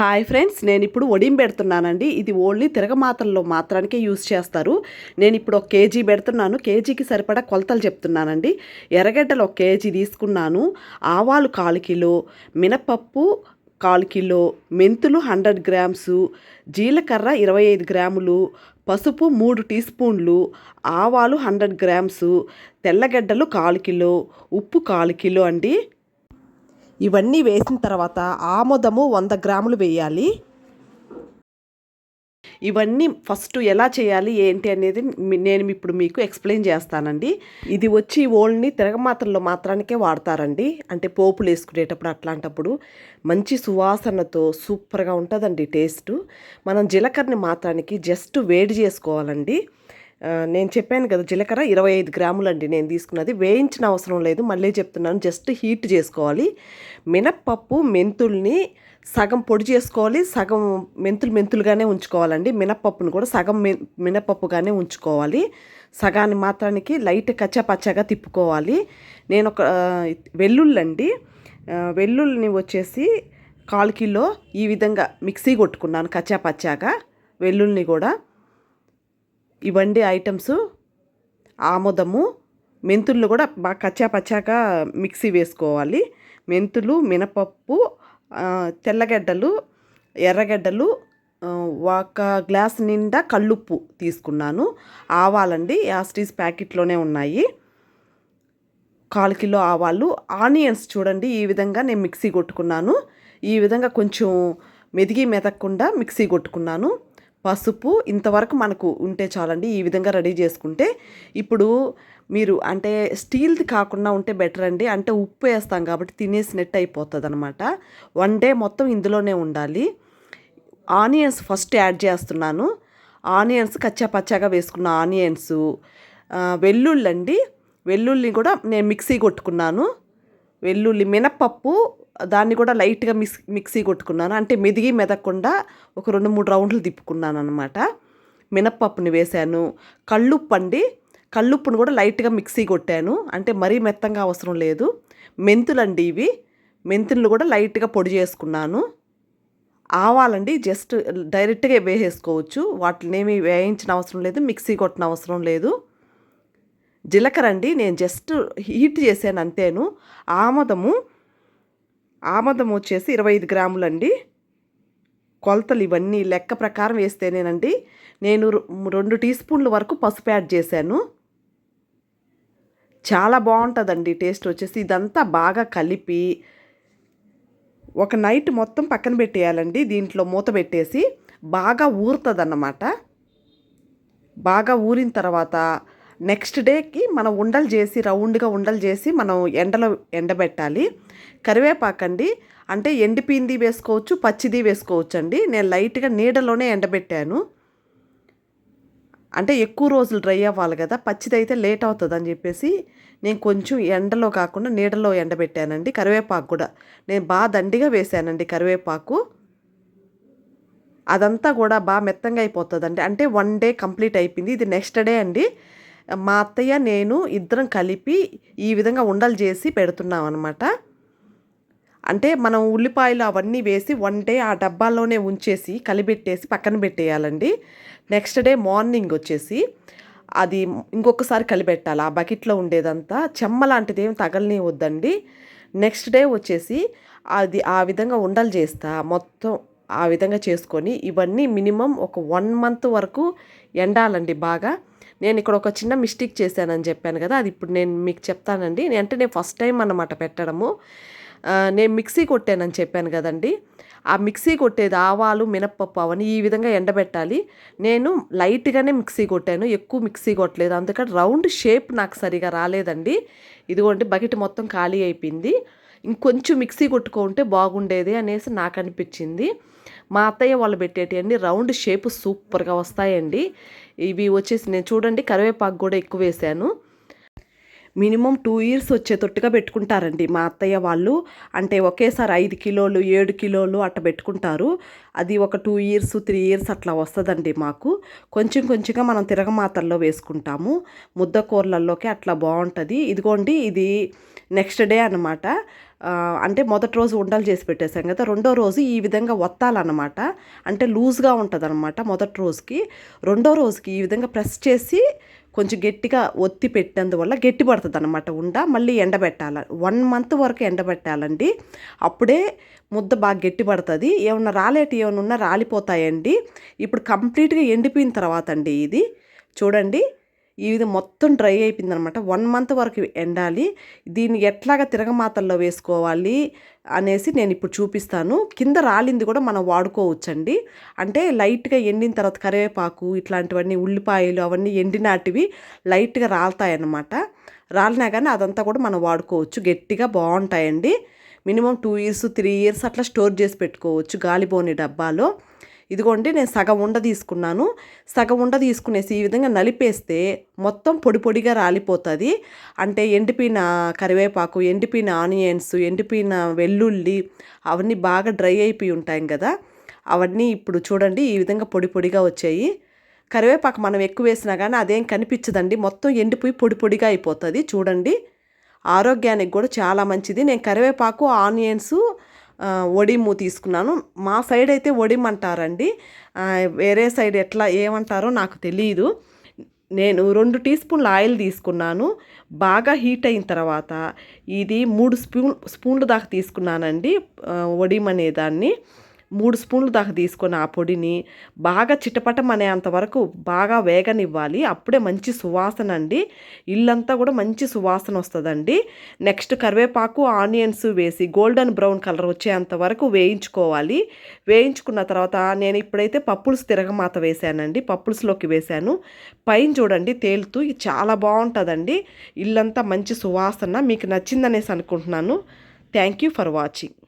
Hi friends నేను ఇప్పుడు ఒడిం పెడుతున్నానండి. ఇది ఓన్లీ తిరగమాతల్లో మాత్రానికే యూస్ చేస్తారు. నేను ఇప్పుడు ఒక కేజీ పెడుతున్నాను. కేజీకి సరిపడా కొలతలు చెప్తున్నానండి. ఎర్రగడ్డలు ఒక కేజీ తీసుకున్నాను. ఆవాలు కాలు కిలో మినపప్పు కాలు కిలో మెంతులు హండ్రెడ్ గ్రామ్స్ జీలకర్ర ఇరవై ఐదు గ్రాములు పసుపు మూడు టీ స్పూన్లు ఆవాలు హండ్రెడ్ గ్రామ్స్ తెల్లగడ్డలు కాలు కిలో ఉప్పు కాలు కిలో అండి. ఇవన్నీ వేసిన తర్వాత ఆముదము వంద గ్రాములు వేయాలి. ఇవన్నీ ఫస్ట్ ఎలా చేయాలి ఏంటి అనేది నేను ఇప్పుడు మీకు ఎక్స్ప్లెయిన్ చేస్తానండి. ఇది వచ్చి ఓల్ని తిరగమాత్రలో మాత్రానికే వాడతారండి. అంటే పోపులు వేసుకునేటప్పుడు అట్లాంటప్పుడు మంచి సువాసనతో సూపర్గా ఉంటుందండి టేస్ట్. మనం జీలకర్రని మాత్రానికి జస్ట్ వేడి చేసుకోవాలండి. నేను చెప్పాను కదా జీలకర్ర ఇరవై ఐదు గ్రాములండి నేను తీసుకున్నది. వేయించిన అవసరం లేదు మళ్ళీ చెప్తున్నాను. జస్ట్ హీట్ చేసుకోవాలి. మినప్పప్పు మెంతుల్ని సగం పొడి చేసుకోవాలి సగం మెంతులు మెంతులుగానే ఉంచుకోవాలండి. మినప్పప్పును కూడా సగం మినప్పప్పుగానే మినపప్పుగానే ఉంచుకోవాలి. సగాన్ని మాత్రానికి లైట్ కచ్చపచ్చగా తిప్పుకోవాలి. నేను ఒక ఆ, వెల్లుల్లండి వెల్లుల్లిని వచ్చేసి కాల్ కిలో ఈ విధంగా మిక్సీ కొట్టుకున్నాను కచ్చాపచ్చాగా వెల్లుల్ని కూడా. ఇవండి ఐటమ్స్ ఆముదము మెంతుల్లో కూడా బాగా కచ్చా పచ్చాగా మిక్సీ వేసుకోవాలి. మెంతులు మినపప్పు తెల్లగడ్డలు ఎర్రగడ్డలు ఒక గ్లాస్ నిండా కళ్ళుప్పు తీసుకున్నాను. ఆవాలండి యాస్టీస్ ప్యాకెట్లోనే ఉన్నాయి. కాలు కిలో ఆవాలు ఆనియన్స్ చూడండి ఈ విధంగా నేను మిక్సీ కొట్టుకున్నాను. ఈ విధంగా కొంచెం మెదిగి మెదక్కుండా మిక్సీ కొట్టుకున్నాను. పసుపు ఇంతవరకు మనకు ఉంటే చాలండి. ఈ విధంగా రెడీ చేసుకుంటే ఇప్పుడు మీరు అంటే స్టీల్ది కాకుండా ఉంటే బెటర్ అండి. అంటే ఉప్పు వేస్తాం కాబట్టి తినేసినట్టు అయిపోతుంది అనమాట వన్ డే మొత్తం ఇందులోనే ఉండాలి. ఆనియన్స్ ఫస్ట్ యాడ్ చేస్తున్నాను. ఆనియన్స్ కచ్చా పచ్చాగా వేసుకున్న ఆనియన్స్ వెల్లుల్లి అండి వెల్లుల్లి కూడా నేను మిక్సీ కొట్టుకున్నాను. వెల్లుల్లి మినపప్పు దాన్ని కూడా లైట్గా మిక్స్ మిక్సీ కొట్టుకున్నాను. అంటే మెదిగి మెదకుండా ఒక రెండు మూడు రౌండ్లు తిప్పుకున్నాను అనమాట మినప్పప్పుని వేశాను. కళ్ళుప్పు అండి కళ్ళుప్పును కూడా లైట్గా మిక్సీ కొట్టాను. అంటే మరీ మెత్తంగా అవసరం లేదు. మెంతులండి ఇవి. మెంతులను కూడా లైట్గా పొడి చేసుకున్నాను. ఆవాలండి జస్ట్ డైరెక్ట్గా వేసేసుకోవచ్చు. వాటిని ఏమి వేయించిన అవసరం లేదు మిక్సీ కొట్టిన అవసరం లేదు. జీలకర్ర అండి నేను జస్ట్ హీట్ చేశాను అంతేను. ఆమదము ఆమదం వచ్చేసి ఇరవై ఐదు గ్రాములండి. కొలతలు ఇవన్నీ లెక్క ప్రకారం వేస్తేనేనండి నేను రెండు టీ స్పూన్ల వరకు పసుపు యాడ్ చేశాను. చాలా బాగుంటుందండి టేస్ట్ వచ్చేసి. ఇదంతా బాగా కలిపి ఒక నైట్ మొత్తం పక్కన పెట్టేయాలండి దీంట్లో మూత పెట్టేసి. బాగా ఊరుతుంది అన్నమాట బాగా ఊరిన తర్వాత నెక్స్ట్ డేకి మనం ఉండలు చేసి రౌండ్గా ఉండలు చేసి మనం ఎండలో ఎండబెట్టాలి. కరివేపాకండి అంటే ఎండిపింది వేసుకోవచ్చు పచ్చిది వేసుకోవచ్చు అండి నేను లైట్గా నీడలోనే ఎండబెట్టాను. అంటే ఎక్కువ రోజులు డ్రై అవ్వాలి కదా పచ్చిది అయితే లేట్ అవుతుంది అని చెప్పేసి నేను కొంచెం ఎండలో కాకుండా నీడలో ఎండబెట్టానండి. కరివేపాకు కూడా. నేను బాగా దండిగా వేసానండి కరివేపాకు. అదంతా కూడా బాగా మెత్తంగా అయిపోతుందండి. అంటే వన్ డే కంప్లీట్ అయిపోయింది. ఇది నెక్స్ట్ డే అండి. మా అత్తయ్య నేను ఇద్దరం కలిపి ఈ విధంగా ఉండలు చేసి పెడుతున్నాం అనమాట అంటే మనం ఉల్లిపాయలు అవన్నీ వేసి వన్ డే ఆ డబ్బాలోనే ఉంచేసి కలిపెట్టేసి పక్కన పెట్టేయాలండి. నెక్స్ట్ డే మార్నింగ్ వచ్చేసి అది ఇంకొకసారి కలిపెట్టాలి. ఆ బకెట్లో ఉండేదంతా చెమ్మ లాంటిది ఏం తగలని వద్దండి నెక్స్ట్ డే వచ్చేసి అది ఆ విధంగా ఉండలు చేస్తా. మొత్తం ఆ విధంగా చేసుకొని ఇవన్నీ మినిమం ఒక వన్ మంత్ వరకు ఎండాలండి బాగా. నేను ఇక్కడ ఒక చిన్న మిస్టేక్ చేశానని చెప్పాను కదా అది ఇప్పుడు నేను మీకు చెప్తానండి. అంటే నేను ఫస్ట్ టైం అన్నమాట పెట్టడము. నేను మిక్సీ కొట్టానని చెప్పాను కదండి. ఆ మిక్సీ కొట్టేది ఆవాలు మినప్పప్పు అవన్నీ ఈ విధంగా ఎండబెట్టాలి. నేను లైట్గానే మిక్సీ కొట్టాను ఎక్కువ మిక్సీ కొట్టలేదు. అందుకని రౌండ్ షేప్ నాకు సరిగా రాలేదండి. ఇదిగోండి బకెట్ మొత్తం ఖాళీ అయిపోయింది. ఇంకొంచెం మిక్సీ కొట్టుకుంటే బాగుండేది అనేసి నాకు అనిపించింది. మా అత్తయ్య వాళ్ళు పెట్టేటివన్నీ రౌండ్ షేప్ సూపర్గా వస్తాయండి. ఇవి వచ్చేసి నేను చూడండి కరివేపాకు కూడా ఎక్కువ వేసాను. మినిమం టూ ఇయర్స్ వచ్చేటట్టుగా పెట్టుకుంటారండి మా అత్తయ్య వాళ్ళు. అంటే ఒకేసారి ఐదు కిలోలు ఏడు కిలోలు అట్లా పెట్టుకుంటారు. అది ఒక టూ ఇయర్స్ త్రీ ఇయర్స్ అట్లా వస్తుందండి మాకు. కొంచెం కొంచెంగా మనం తిరగమాతల్లో వేసుకుంటాము. ముద్ద కూరలలోకి అట్లా బాగుంటుంది. ఇదిగోండి ఇది నెక్స్ట్ డే అనమాట అంటే మొదటి రోజు ఉండలు చేసి పెట్టేశాం కదా రెండో రోజు ఈ విధంగా వత్తాలన్నమాట అంటే లూజ్గా ఉంటుంది అనమాట మొదటి రోజుకి. రెండో రోజుకి ఈ విధంగా ప్రెస్ చేసి కొంచెం గట్టిగా ఒత్తి పెట్టినందువల్ల గట్టి పడుతుంది అనమాట ఉండ. మళ్ళీ ఎండబెట్టాలి వన్ మంత్ వరకు ఎండబెట్టాలండి అప్పుడే ముద్ద బాగా గట్టి పడుతుంది. ఏమన్నా రాలేటి ఏమైనా ఉన్నా రాలిపోతాయండి. ఇప్పుడు కంప్లీట్గా ఎండిపోయిన తర్వాత అండి ఇది. చూడండి. ఈ విధంగా మొత్తం డ్రై అయిపోయింది అనమాట వన్ మంత్ వరకు ఎండాలి. దీన్ని ఎట్లాగా తిరగమాతల్లో వేసుకోవాలి అనేసి నేను ఇప్పుడు చూపిస్తాను. కింద రాలింది కూడా మనం వాడుకోవచ్చండి. అంటే లైట్గా ఎండిన తర్వాత కరివేపాకు ఇట్లాంటివన్నీ ఉల్లిపాయలు అవన్నీ ఎండినాటివి లైట్గా రాలుతాయన్నమాట. రాలినా కానీ అదంతా కూడా మనం వాడుకోవచ్చు. గట్టిగా బాగుంటాయండి. Minimum two years three years అట్లా స్టోర్ చేసి పెట్టుకోవచ్చు. గాలిబోని డబ్బాలో. ఇదిగోండి నేను సగం ఉండ తీసుకున్నాను. సగం ఉండ తీసుకునేసి ఈ విధంగా నలిపేస్తే మొత్తం పొడి పొడిగా రాలిపోతుంది. అంటే ఎండిపోయిన కరివేపాకు ఎండిపోయిన ఆనియన్స్ ఎండిపోయిన వెల్లుల్లి అవన్నీ బాగా డ్రై అయిపోయి ఉంటాయి కదా. అవన్నీ ఇప్పుడు చూడండి ఈ విధంగా పొడి పొడిగా వచ్చాయి. కరివేపాకు మనం ఎక్కువ వేసినా కానీ అదేం కనిపించదండి. మొత్తం ఎండిపోయి పొడి పొడిగా అయిపోతుంది. చూడండి ఆరోగ్యానికి కూడా చాలా మంచిది. నేను కరివేపాకు ఆనియన్స్ ఒడిము తీసుకున్నాను. మా సైడ్ అయితే ఒడిమ్ అంటారండి వేరే సైడ్ ఎట్లా ఏమంటారో నాకు తెలియదు నేను రెండు టీ స్పూన్ల ఆయిల్ తీసుకున్నాను. బాగా హీట్ అయిన తర్వాత ఇది మూడు స్పూన్ స్పూన్లు దాకా తీసుకున్నానండి ఒడిమ్ అనే దాన్ని మూడు స్పూన్లు దాకా తీసుకొని ఆ పొడిని బాగా చిటపటమనేంత వరకు బాగా వేగనివ్వాలి. అప్పుడే మంచి సువాసన అండి. ఇల్లంతా కూడా మంచి సువాసన వస్తుందండి. నెక్స్ట్ కరివేపాకు ఆనియన్స్ వేసి గోల్డెన్ బ్రౌన్ కలర్ వచ్చేంత వరకు వేయించుకోవాలి. వేయించుకున్న తర్వాత నేను ఇప్పుడైతే పప్పులుసు తిరగమాత వేశానండి. పప్పులుసులోకి వేశాను. పైన చూడండి తేలుతూ ఇది చాలా బాగుంటుందండి. ఇల్లంతా మంచి సువాసన. మీకు నచ్చిందనేసి అనుకుంటున్నాను. Thank you for watching.